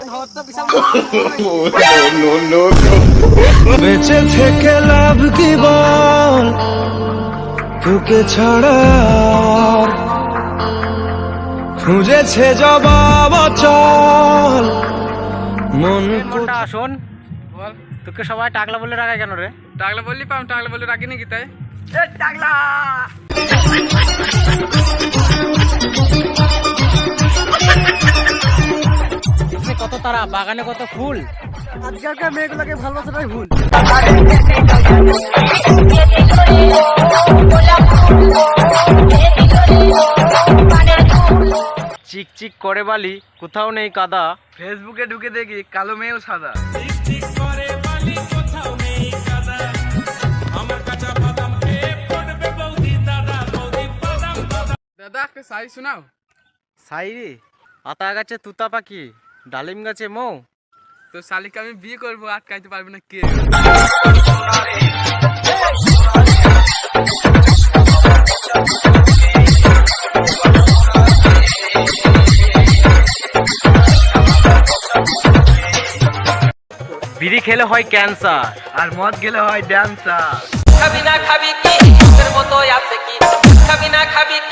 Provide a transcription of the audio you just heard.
no, no, no. বেঁচে থেকে লাভ কি বল? তোকে ছাড়া। খুঁজেছে জবাব চল মন মনটা শোন বল। তোকে সবাই টাকলা বলে রাখা কেন রে? টাকলা বললি পাম টাকলা বলে রাখি নাকি তাই? এখানে কত তারা বাগানে কত ফুল? আজকালকার মেয়েগুলোকে ভালোবাসাটাই ভুল। চিক চিক করে বালি কোথাও নেই কাদা। ফেসবুকে ঢুকে দেখি কালো মেয়েও সাদা। দাদা একটা শাড়ি শোনাও। সাইরে আতা গাছে তুতা পাখি। ডালিম গাছে মৌ। তো শালিকে আমি বিয়ে করব আটকাইতে পারবে না কে? বিড়ি খেলে হয় ক্যান্সার আর মদ গেলে হয় ড্যান্সার। খাবি না খাবি কি? মতো আছে কি? খাবি না খাবি কি?